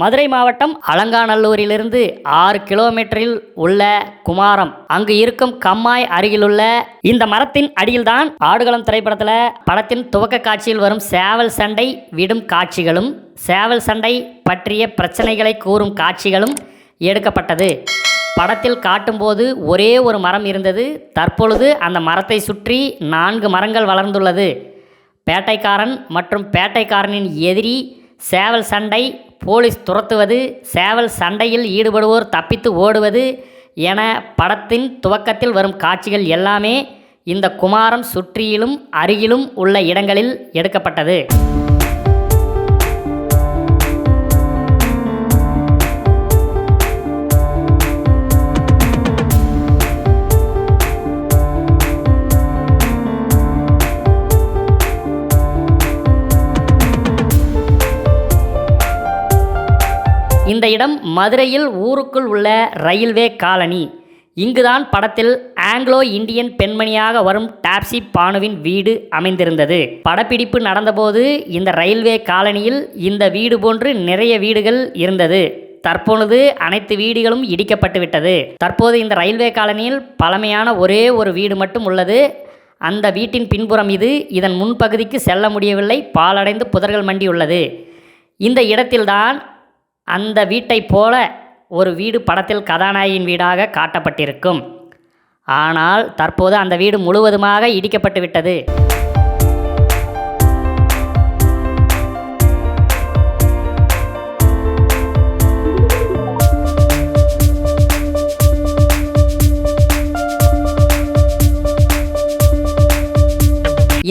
மதுரை மாவட்டம் அலங்காநல்லூரிலிருந்து ஆறு கிலோமீட்டரில் உள்ள குமாரம். அங்கு இருக்கும் கம்மாய் அருகிலுள்ள இந்த மரத்தின் அடியில்தான் ஆடுகளம் திரைப்படத்தில் படத்தின் துவக்க காட்சியில் வரும் சேவல் சண்டை விடும் காட்சிகளும் சேவல் சண்டை பற்றிய பிரச்சனைகளை கூறும் காட்சிகளும் எடுக்கப்பட்டது. படத்தில் காட்டும்போது ஒரே ஒரு மரம் இருந்தது. தற்பொழுது அந்த மரத்தை சுற்றி நான்கு மரங்கள் வளர்ந்துள்ளது. பேட்டைக்காரன் மற்றும் பேட்டைக்காரனின் எதிரி சேவல் சண்டை போலீஸ் துரத்துவது சேவல் சண்டையில் ஈடுபடுவோர் தப்பித்து ஓடுவது என படத்தின் துவக்கத்தில் வரும் காட்சிகள் எல்லாமே இந்த குமாரம் சுற்றியிலும் அருகிலும் உள்ள இடங்களில் எடுக்கப்பட்டது. இந்த இடம் மதுரையில் ஊருக்குள் உள்ள ரயில்வே காலனி. இங்குதான் படத்தில் ஆங்கிலோ இந்தியன் பெண்மணியாக வரும் டாப்சி பானுவின் வீடு அமைந்திருந்தது. படப்பிடிப்பு நடந்தபோது இந்த ரயில்வே காலனியில் இந்த வீடு போன்று நிறைய வீடுகள் இருந்தது. தற்பொழுது அனைத்து வீடுகளும் இடிக்கப்பட்டு விட்டது. தற்போது இந்த ரயில்வே காலனியில் பழமையான ஒரே ஒரு வீடு மட்டும் உள்ளது. அந்த வீட்டின் பின்புறம் இது. இதன் முன்பகுதிக்கு செல்ல முடியவில்லை. பாலடைந்து புதர்கள் மண்டி உள்ளது. இந்த இடத்தில்தான் அந்த வீட்டைப் போல ஒரு வீடு படத்தில் கதாநாயகியின் வீடாக காட்டப்பட்டிருக்கும். ஆனால் தற்போது அந்த வீடு முழுவதுமாக இடிக்கப்பட்டு விட்டது.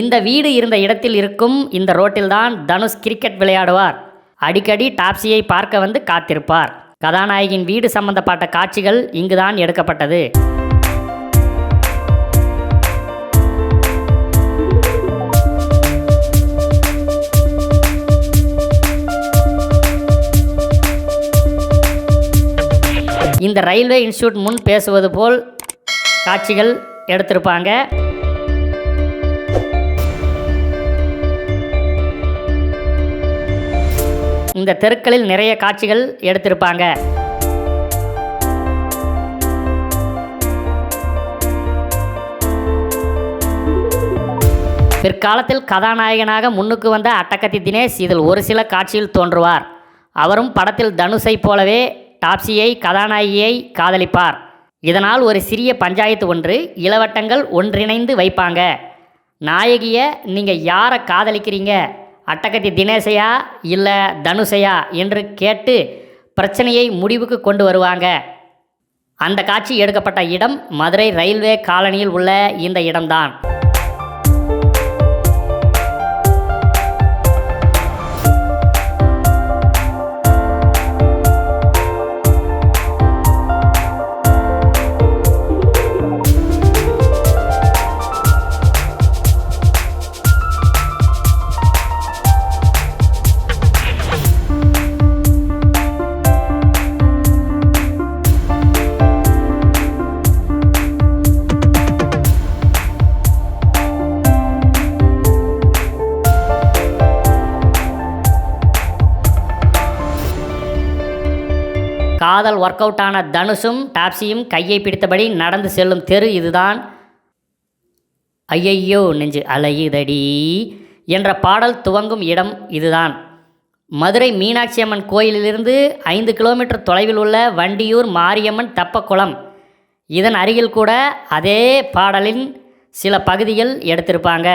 இந்த வீடு இருந்த இடத்தில் இருக்கும் இந்த ரோட்டில்தான் தனுஷ் கிரிக்கெட் விளையாடுவார். அடிக்கடி டாப்ஸியை பார்க்க வந்து காத்திருப்பார். கதாநாயகியின் வீடு சம்பந்தப்பட்ட காட்சிகள் இங்குதான் எடுக்கப்பட்டது. இந்த ரயில்வே இன்ஸ்டியூட் முன் பேசுவது போல் காட்சிகள் எடுத்திருப்பாங்க. இந்த தெருக்களில் நிறைய காட்சிகள் எடுத்திருப்பாங்க. பிற்காலத்தில் கதாநாயகனாக முன்னுக்கு வந்த அட்டகத்தி தினேஷ் இதில் ஒரு சில காட்சியில் தோன்றுவார். அவரும் படத்தில் தனுஷை போலவே டாப்ஸியை கதாநாயகியை காதலிப்பார். இதனால் ஒரு சிறிய பஞ்சாயத்து ஒன்று இளவட்டங்கள் ஒன்றிணைந்து வைப்பாங்க. நாயகியை நீங்கள் யாரை காதலிக்கிறீங்க? அட்டகத்தி தினேசையா இல்லை தனுஷையா என்று கேட்டு பிரச்சனையை முடிவுக்கு கொண்டு வருவாங்க. அந்த காட்சி எடுக்கப்பட்ட இடம் மதுரை ரயில்வே காலனியில் உள்ள இந்த இடம்தான். காதல் ஒர்க் அவுட் ஆன தனுஷும் டாப்ஸியும் கையை பிடித்தபடி நடந்து செல்லும் தெரு இதுதான். ஐயையோ நெஞ்சு அலையுதடி என்ற பாடல் துவங்கும் இடம் இதுதான். மதுரை மீனாட்சி அம்மன் கோயிலிலிருந்து ஐந்து கிலோமீட்டர் தொலைவில் உள்ள வண்டியூர் மாரியம்மன் தப்பக்குளம். இதன் அருகில் கூட அதே பாடலின் சில பகுதிகள் எடுத்திருப்பாங்க.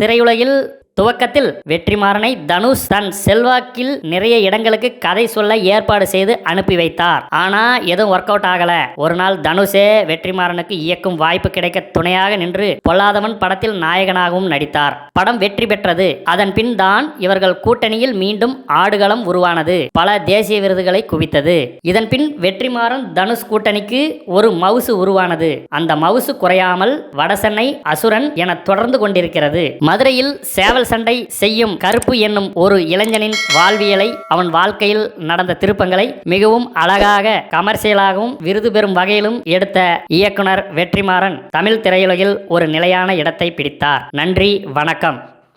திரையுலகில் துவக்கத்தில் வெற்றிமாறனை தனுஷ் தன் செல்வாக்கில் நிறைய இடங்களுக்கு கதை சொல்ல ஏற்பாடு செய்து அனுப்பி வைத்தார். ஆனா எதுவும் ஒர்க் அவுட் ஆகல. ஒரு நாள் தனுஷே வெற்றிமாறனுக்கு இயக்கும் வாய்ப்பு கிடைக்க துணையாக நின்று பொல்லாதவன் படத்தில் நாயகனாகவும் நடித்தார். படம் வெற்றி பெற்றது. அதன் பின் தான் இவர்கள் கூட்டணியில் மீண்டும் ஆடுகளம் உருவானது. பல தேசிய விருதுகளை குவித்தது. இதன் பின் வெற்றிமாறன் தனுஷ் கூட்டணிக்கு ஒரு மவுசு உருவானது. அந்த மவுசு குறையாமல் வடசென்னை அசுரன் என தொடர்ந்து கொண்டிருக்கிறது. மதுரையில் சேவல் காதல் சண்டை செய்யும் கருப்பு என்னும் ஒரு இளைஞனின் வாழ்வியலை அவன் வாழ்க்கையில் நடந்த திருப்பங்களை மிகவும் அழகாக கமர்சியலாகவும் விருது பெறும் வகையிலும் எடுத்த இயக்குனர் வெற்றிமாறன். தமிழ் திரையுலகில் ஒரு நிலையான இடத்தை பிடித்தார். நன்றி வணக்கம்.